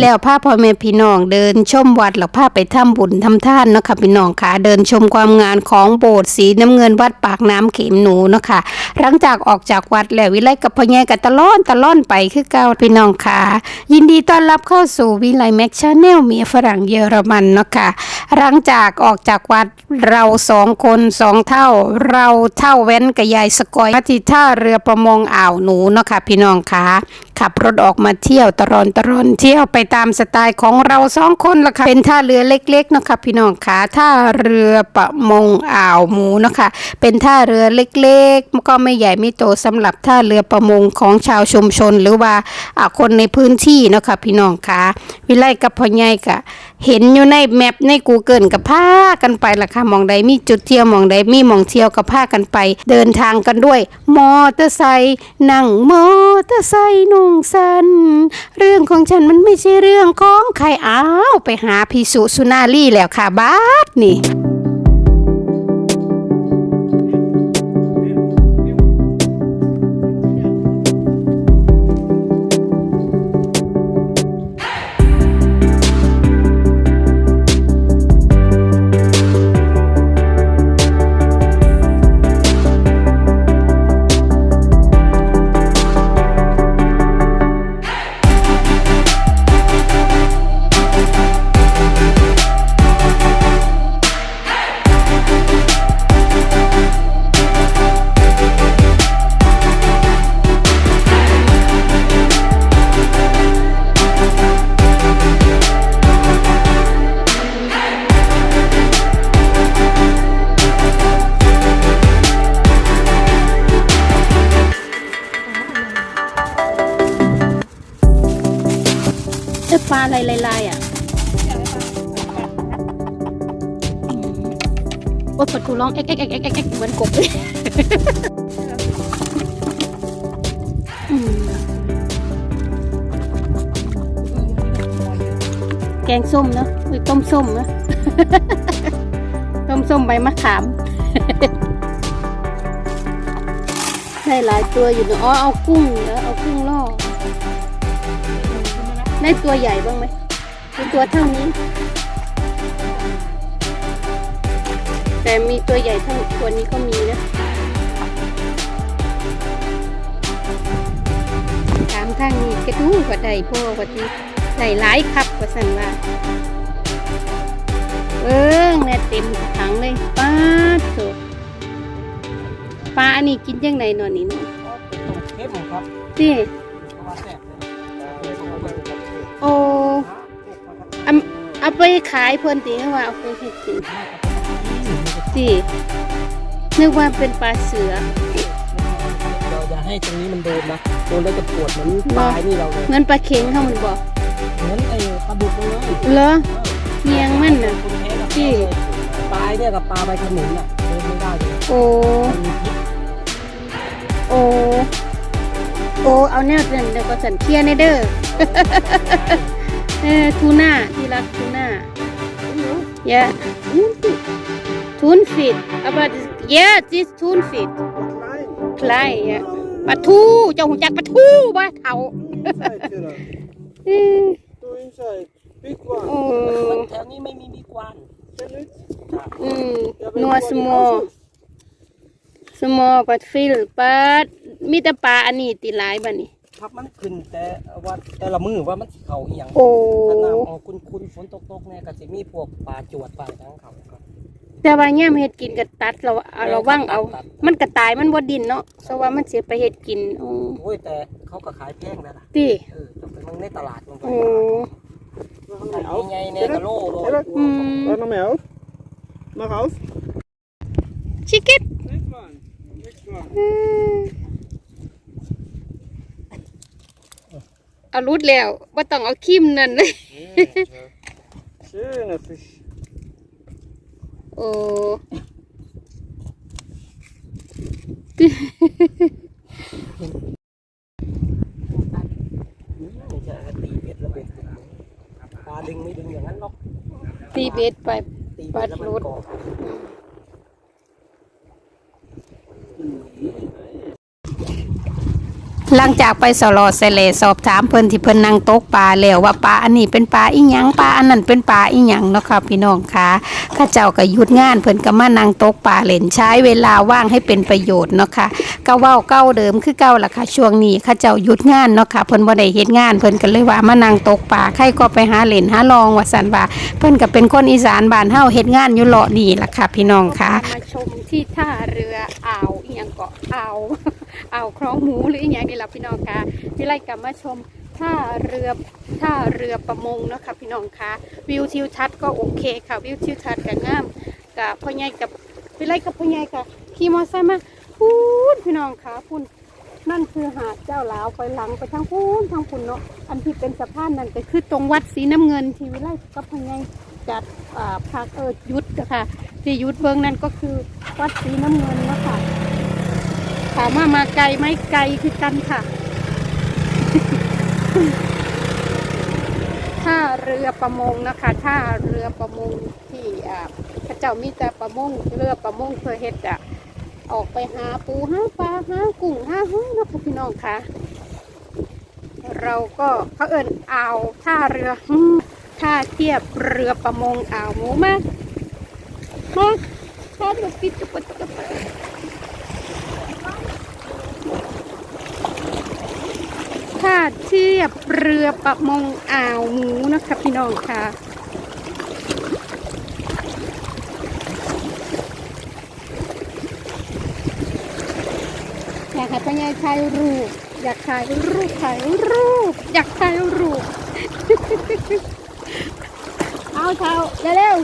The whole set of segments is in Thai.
่แล้วพาพ่อแม่พี่น้องเดินชมวัดหลักพาไปทำบุญทำท่านเนาะค่ะพี่น้องค่ะเดินชมความงานของโบสถ์สีน้ำเงินวัดปากน้ำเข็มหนูเนาะค่ะหลังจากออกจากวัดแล้ววิไลกับพ่อแย่กับตะล่อนตะล่อนไปคือเก่าพี่น้องค่ะยินดีต้อนรับเข้าสู่วิไลแม็กชาแนลเมียฝรั่งเยอรมันเนาะค่ะหลังจากออกจากวัดเราสองคนสองเท่า เราเท่าแว้นกับยายสกอยมาที่ท่าเรือประมงอ่าวหนูเนาะค่ะพี่น้องค่ะ ขับรถออกมาเที่ยวตรอนตรอนเที่ยวไปตามสไตล์ของเราสองคนละค่ะเป็นท่าเรือเล็กๆเนาะคะพี่น้องค่ะท่าเรือประมงอ่าวหมูเนาะค่ะเป็นท่าเรือเล็กๆก็ไม่ใหญ่ไม่โตสำหรับท่าเรือประมงของชาวชุมชน หรือว่าคนในพื้นที่เนาะค่ะพี่น้องค่ะวิไลกับพ่อใหญ่กะเห็นอยู่ในแมปใน Google กับพากันไปละค่ะมองใดมีจุดเที่ยวมองใดมีมองเที่ยวกับพากันไป เดินทางกันด้วย มอเตอร์ไซค์นั่งมอเตอร์ไซค์นุ่งสันเรื่องของฉันมันไม่ใช่เรื่องของใครอ้าวไปหาพิสุสุนารีแล้วค่ะบาสนี่ ร้องเอ็กเอ็กเอ็กเอ็กเอ็กเหมือนกบแกงส้มเนาะหรือต้มส้มเนาะต้มส้มใบมะขามได้หลายตัวอยู่เนอะอ๋อเอากุ้งแล้วเอากุ้งล่อได้ตัวใหญ่บ้างไหมมีตัวเท่านี้ แต่มีตัวใหญ่เท่าตัวนี้ก็มีนะถามทางนี้กระดูกว่าใดพ่อว่าที่ใดหลายครับว่าสันว่าเอิ้งเนี่ยเต็มถังเลยป้าดโถปลาอันนี้กินยังไงนอนนี่เนาะเข้มครับที่เพราะว่าแซ่บเลยโอ้เอาเอาไปขายเพิ่นตีหรือว่าเอาไปเฮ็ดกิน สินึกว่าเป็นปลาเสือ เราอย่าให้ตรงนี้มันโดนนะโดนแล้วจะปวดเหมือนปลายนี่เราเลยเหมือนปลาเข็งเขามันบอกเหมือนไอ้ปลาดุกเลยเหรอเมียงมันน่ะคุณแท้กับที่ ปลายเนี่ยกับปลาใบขนุนอะเดินไม่ได้เลยโอ้มันมีพิษโอ้โอ้เอาแนวเดินเดี๋ยวก็สันเคลียร์ในเด้อเออทูน่าที่รักทูน่า yeah tune fit about yeah this tune fit คล้าย yeah ปลาทูเจ้าหูจักปลาทูบ่เท่าเออ Go inside. Big one. โอ้มันแถวนี้ไม่มีมีกวาง Can it? อืม Yeah, but นัว what สมอ houses? สมอปัดฟิลปัดมีแต่ปลาอันนี้ติหลายบัดนี้ครับมันขึ้นแต่ว่าแต่ละมือว่ามันสิเขาอีหยังโอ้ ถ้าน้ำออกคุณๆฝนตกๆเนี่ยก็สิมีพวกปลาจวดปลาทั้งเขาครับ แต่ว่าย่ามเฮ็ดกินก็ตัดเราเอาระวังเอา มันก็ตายมันบ่ดินเนาะเพราะว่ามันเสียไปเฮ็ดกินโอ้โอ้ยแต่เขาก็ขายแพงแล้วล่ะติเออจะไปมึงในตลาดมันก็โอ้ขายใหญ่ๆเนี่ยกะโลโลอืม Hör noch mehr auf. Mach auf. ชิคกี้ Next one. Next one. เอารุดแล้วบ่ต้องเอาคิมนั่นเลย Schöner Fisch. โอ้ไม่ใช่ตีเบ็ดแล้วเบ็ดติดปลาดึงไม่ดึงอย่างนั้นหรอกตีเบ็ดไป ตีเบ็ดแล้วมันเกาะ หลังจากไปสลอเสเลสอบถามเพิ่นที่เพิ่นนั่งตกปลาแล้วว่าปลาอันนี้เป็นปลาอีหยังปลาอันนั้นเป็นปลาอีหยังเนาะค่ะพี่น้องค่ะข้าเจ้าก็หยุดงานเพิ่นก็มานั่งตกปลาเล่นใช้เวลาว่างให้เป็นประโยชน์เนาะค่ะก็เว้าเก้าเดิมคือเก้าล่ะค่ะช่วงนี้ข้าเจ้าหยุดงานเนาะค่ะเพิ่นบ่ได้เฮ็ดงานเพิ่นก็เลยว่ามานั่งตกปลาใครก็ไปหาเล่นหาลองว่าซั่นว่าเพิ่นก็เป็นคนอีสานบ้านเฮาเฮ็ดงานอยู่เลาะนี่ล่ะค่ะพี่น้องค่ะมาชมที่ท่าเรืออ่าวอีหยังเกาะ อ่าวอ่าวคลองหมูหรืออีหยังนี่แหละพี่น้องคะพี่ไล่กลับมาชมท่าเรือท่าเรือประมงเนาะค่ะพี่น้องคะวิวทิวทัศน์ก็โอเคค่ะวิวทิวทัศน์ก็งามกับพ่อใหญ่กับพี่ไล่กับพ่อใหญ่ค่ะขี่มอเตอร์ไซค์มาพูนพี่น้องคะพูนนั่นคือหาดเจ้าหลาวไปหลังไปทางพูนทางพูนเนาะอันที่เป็นสะพานนั่นก็คือตรงวัดสีน้ำเงินที่วิไลกับพ่อใหญ่จัดพักเออยุทธนะคะที่ยุทธเบิงนั่นก็คือวัดสีน้ำเงินเนาะคะามว่ามาไกลไหมไกลคือกันค่ะท่าเรือประมงนะคะท่าเรือประมงที่อ่าพระเจ้ามีแต่ประมงเรือประมงเพื่อเฮ็ดอะออกไปหาปูหาปลาหากุ้งหาหอยเนะคะพี่น้องค่ะ เราก็เขาเอิญอ่าวท่าเรือท่าเทียบเรือประมงอ่าวหมูมากมาชอบแบบปิดจุกจุ ท่าเทียบเรือประมงอ่าวหมูนะคะพี่น้องค่ะอยากให้พ่อใหญ่ถ่ายรูป อยากถ่ายรูปถ่ายรูป อยากถ่ายรูป เอาเท้าเร็ว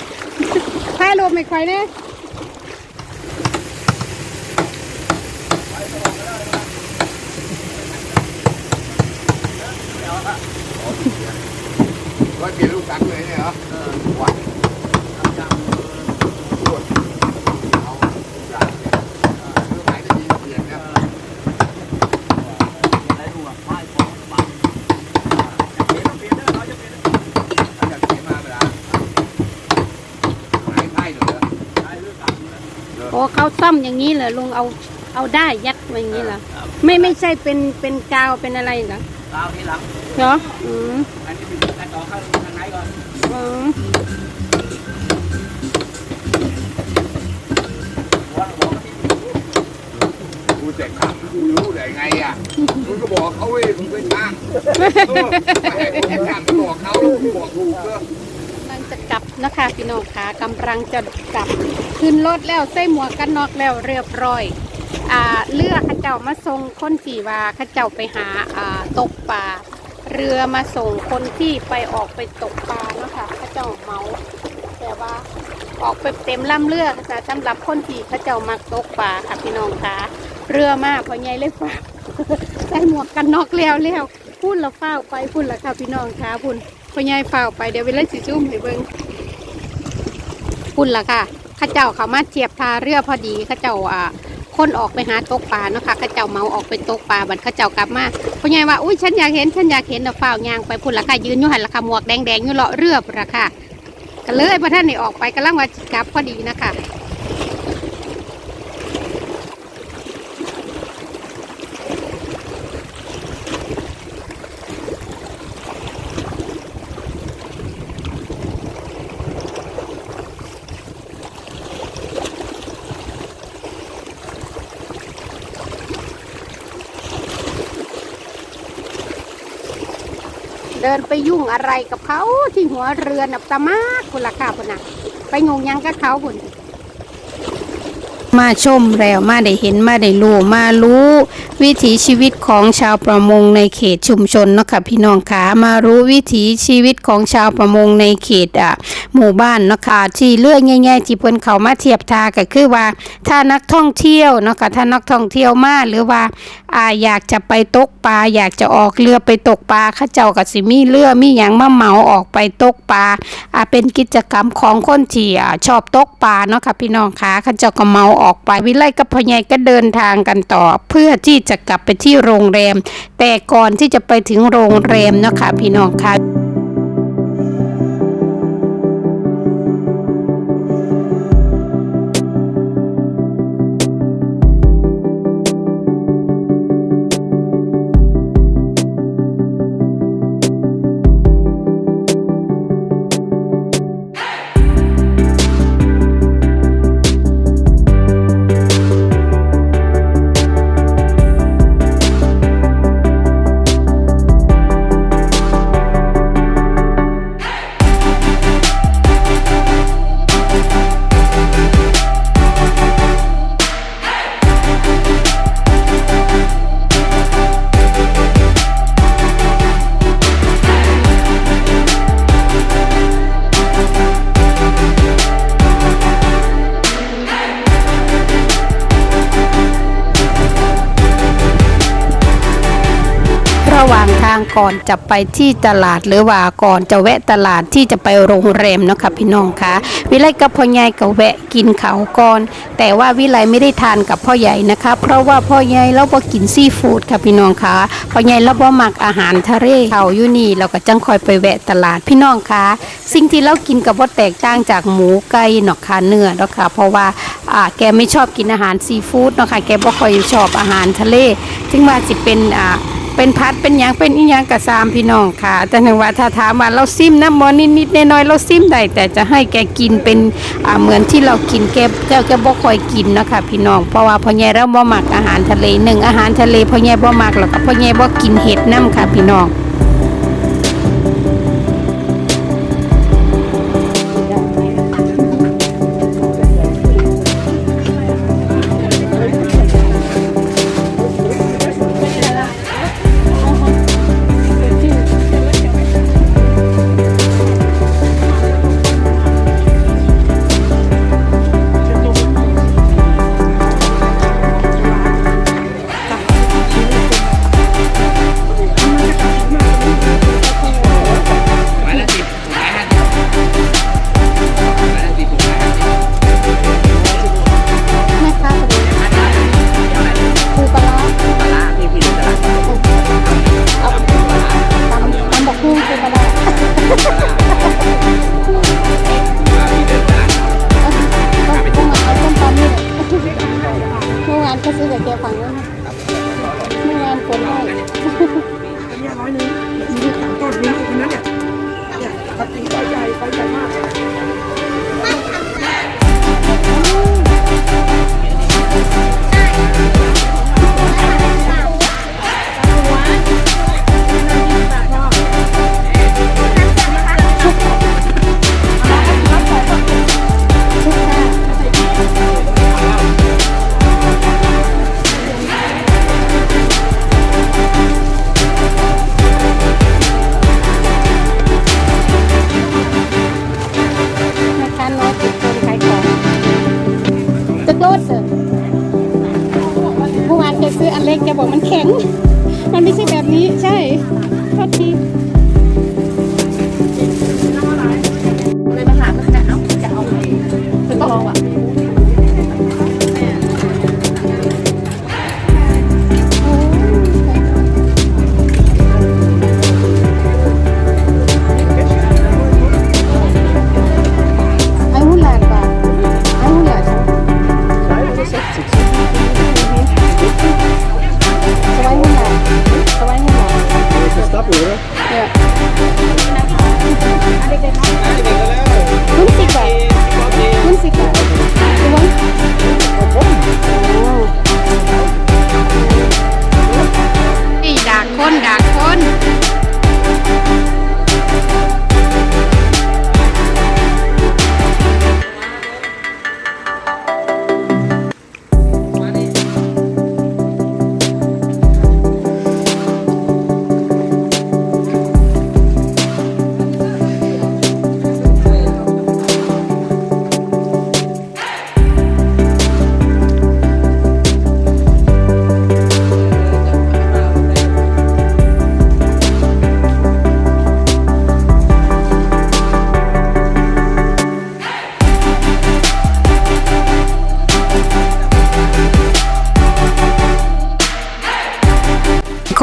ๆถ่ายรูปไม่ค่อยเนี่ย ว่าเปลี่ยนลูกตังเลยเนี่ยเหรอว่าพูดเอาอย่างเนี่ยเพื่อหมายจะดีเปลี่ยนเนี่ยอยากเขียนมาเวลาหายไพ่หน่อยเหรอโอ้เขาซ่อมอย่างนี้เหรอลุงเอาเอาได้ยัดไว้อย่างนี้เหรอไม่ไม่ใช่เป็นเป็นกาวเป็นอะไรเหรอลาวทีหลังเหรออืม อันนี้เป็น การต่อข้างทางไหนก่อนอืมหัวหัวก็มีกูแต่ข้างกูรู้ได้ไงอะมึงก็บอกเขาเว้ยมึงเป็นช่างเออไม่ให้ผมช่างก็บอกเขาแล้วกูบอกถูกก็กำลังจะกลับนะคะพี่น้องคะกำลังจะกลับขึ้นรถแล้วใส่หมวกกันน็อกแล้วเรียบร้อยอ่าเรือเข้าเจ้ามาส่งคนที่ว่าข้าเจ้าไปหาอ่าตกปลา เรือมาส่งคนที่ไปออกไปตกปลาเนาะคะเข้าเจ้าเมาแต่ว่าออกไปเต็มลำเรือค่ะสำหรับคนที่เขาเจ้ามักตกปลาค่ะพี่น้องคะเรือมากพอใหญ่เลยฝากใส่หมวกกันน็อกแล้วแล้วพูดและเฝ้าไปพูดและค่ะพี่น้องคะพูดพอใหญ่เฝ้าไปเดี๋ยวเวลาสิจุ่มให้เบิ่งพูดและค่ะข้าเจ้าเขามาเทียบทาเรือพอดีข้าเจ้าอ่า คนออกไปหาตกปลาเนาะค่ะเข้าเจ้าเมาออกไปตกปลาบัดเข้าเจ้ากลับมาพอใหญ่ว่าอุ้ยฉันอยากเห็นฉันอยากเห็นเอาฝ้าวยางไปพูดและค่ะยืนอยู่หันละค่ะหมวกแดงๆอยู่เลาะเรือพุ่นละค่ะก็เลยพระท่านนี่ออกไปกำลังว่าจิกลับพอดีนะคะ ดินไปยุ่งอะไรกับเขาที่หัวเรือนับตามากคุณละค่ะคุณนะไปงงยังกับเขาคุณมาชมแล้วมาได้เห็นมาได้รู้มารู้ วิถีชีวิตของชาวประมงในเขตชุมชนเนาะค่ะพี่น้องคะมารู้วิถีชีวิตของชาวประมงในเขตอะหมู่บ้านเนาะค่ะที่เรื่องง่ายๆที่เพิ่นเขามาเทียบทาก็คือว่า ถ้านักท่องเที่ยวเนาะค่ะถ้านักท่องเที่ยวมาหรือว่าอ่าอยากจะไปตกปลาอยากจะออกเรือไปตกปลาข้าเจ้าก็สิมีเรือมีหยังมาเหมาออกไปตกปลาอ่าเป็นกิจกรรมของคนที่อ่าชอบตกปลาเนาะค่ะพี่น้องคะข้าเจ้าก็เมาออกไปวิไลกับพ่อใหญ่ก็เดินทางกันต่อเพื่อที่จะกลับไปที่โรงแรม แต่ก่อนที่จะไปถึงโรงแรมเนาะค่ะพี่น้องค่ะ ก่อนจะไปที่ตลาดหรือว่าก่อนจะแวะตลาดที่จะไปโรงแรมเนาะค่ะพี่น้องคะวิไลกับพ่อใหญ่ก็แวะกินเขาวก่อน แต่ว่าวิไลไม่ได้ทานกับพ่อใหญ่นะคะ เพราะว่าพ่อใหญ่เราบ่กินซีฟู้ดค่ะพี่น้องคะพ่อใหญ่เราบ่มักอาหารทะเลเขาอยู่นี่เราก็จังคอยไปแวะตลาดพี่น้องคะสิ่งที่เรากินกับว่าแตกต่างจากหมูไก่เนาะค่ะเนื้อเนาะค่ะเพราะว่าอ่าแกไม่ชอบกินอาหารซีฟู้ดเนาะค่ะแกบ่ค่อยชอบอาหารทะเลถึงว่าสิเป็นอ่า เป็นพัดเป็นหยังเป็นอีหยังกะซามพี่น้องค่ะ แต่ถึงว่าถ้าถามว่าเราซิมน้ำมอนิดนิดๆน้อยๆเราซิมได้แต่จะให้แกกินเป็นเหมือนที่เรากินแกเจ้าแกบ่คอยกินนะค่ะพี่น้องเพราะว่าพ่อใหญ่เราบ่มักอาหารทะเลหนึ่งอาหารทะเลพ่อใหญ่บ่มักแล้วก็พ่อใหญ่บ่กินเห็ดน้ำค่ะพี่น้องำ คุณสิบาทคุสิบบาทคุณวังนี่ดาคนดาคน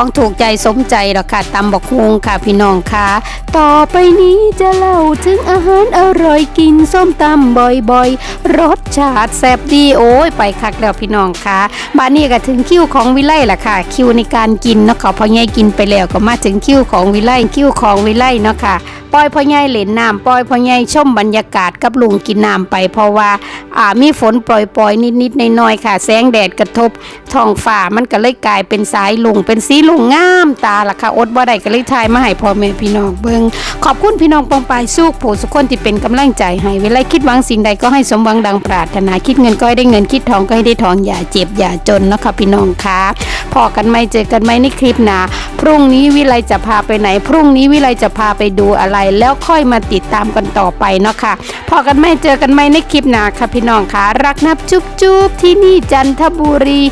ของถูกใจสมใจหรอกค่ะตำบักฮุงค่ะพี่น้องค่ะต่อไปนี้จะเล่าถึงอาหารอร่อยกินส้มตำบ่อยๆ รสชาติแซ่บดีโอ้ยไปคักแล้วพี่น้องค่ะบ้านนี้ก็ถึงคิวของวิไลล่ะค่ะ คิวในการกินเนาะค่ะพอใหญ่กินไปแล้วก็มาถึงคิวของวิไลคิวของวิไลเนาะค่ะปล่อยพ่อใหญ่เล่นน้ำปล่อยพ่อใหญ่ชมบรรยากาศกับลุงกินน้ำไป เพราะว่าอ่ามีฝนปล่อยๆนิดๆน้อยๆค่ะ แสงแดดกระทบท้องฟ้ามันก็เลยกลายเป็นสายลุงเป็นสีลุงงามตาล่ะค่ะอดบ่ได้ก็เลยทายมาให้พ่อแม่พี่น้องเบิงขอบคุณพี่น้องปองปายสู้ผู้สุกคนที่เป็นกำลังใจให้เวลาคิดหวังสิ่งใดก็ให้สมหวังดังปรารถนาคิดเงินก็ให้ได้เงินคิดทองก็ให้ได้ทองอย่าเจ็บอย่าจนเนาะค่ะพี่น้องค่ะพอกันไหมเจอกันไหมในคลิปหนาพรุ่งนี้วิไลจะพาไปไหน พรุ่งนี้วิไลจะพาไปดูอะไร แล้วค่อยมาติดตามกันต่อไปเนาะค่ะพอกันไหมเจอกันไหมในคลิปหนาค่ะพี่น้องค่ะรักนับจุ๊บจุ๊บที่นี่จันทบุรี